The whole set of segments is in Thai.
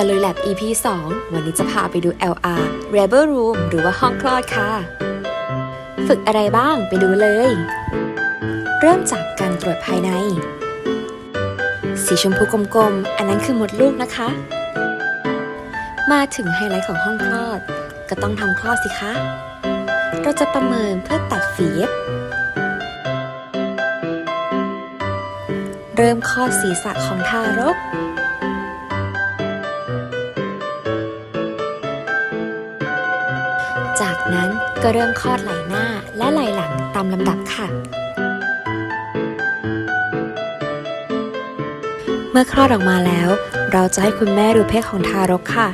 ะลุยแลบ EP 2 วันนี้จะพาไปดู LR Rebel Room หรือว่าห้องคลอดค่ะ ฝึกอะไรบ้างไปดูเลย เริ่มจากการตรวจภายใน สีชมพูกลมๆ อันนั้นคือมดลูกนะคะ มาถึงไฮไลท์ของห้องคลอด ก็ต้องทำคลอดสิคะ เราจะประเมินเพื่อตัดฝีเย็บเริ่มคลอดศีรษะของทารก จากนั้นก็เริ่มคลอดไหล่หน้าและไหล่หลังตามลำดับค่ะ เมื่อคลอดออกมาแล้ว เราจะให้คุณแม่ดูเพศของทารกค่ะ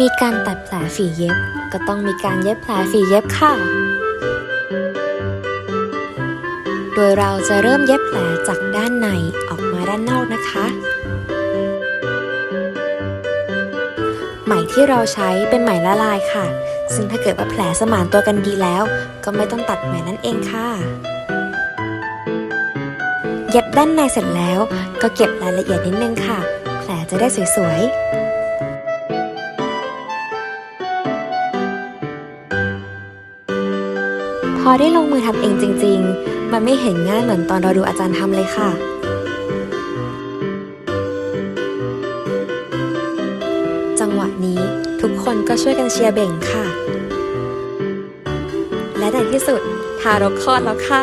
มีการตัดแผลฝีเย็บ ก็ต้องมีการเย็บแผลฝีเย็บค่ะ โดยเราจะเริ่มเย็บแผลจากด้านในออกมาด้านนอกนะคะ ไหมที่เราใช้เป็นไหมละลายค่ะ ซึ่งถ้าเกิดว่าแผลสมานตัวกันดีแล้ว ก็ไม่ต้องตัดไหมนั่นเองค่ะ เย็บด้านในเสร็จแล้วก็เก็บรายละเอียดนิดนึงค่ะ แผลจะได้สวยๆพอได้ลงมือทำเองจริง ๆ มันไม่เห็นง่ายเหมือนตอนเราดูอาจารย์ทำเลยค่ะ จังหวะนี้ทุกคนก็ช่วยกันเชียร์เบ่งค่ะ และในที่สุดทารกคลอดแล้วค่ะ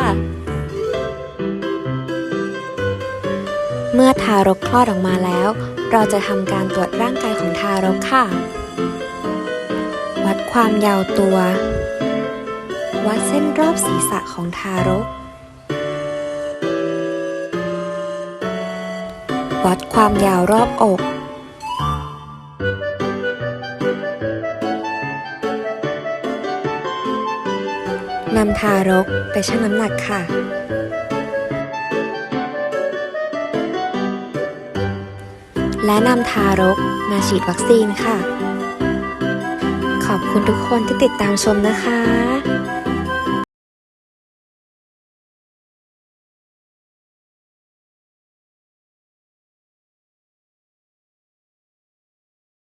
เมื่อทารกคลอดออกมาแล้ว เราจะทำการตรวจร่างกายของทารกค่ะ วัดความยาวตัว วัดเส้นรอบศีรษะของทารก วัดความยาวรอบอก นำทารกไปชั่งน้ำหนักค่ะ และนำทารกมาฉีดวัคซีนค่ะ ขอบคุณทุกคนที่ติดตามชมนะคะ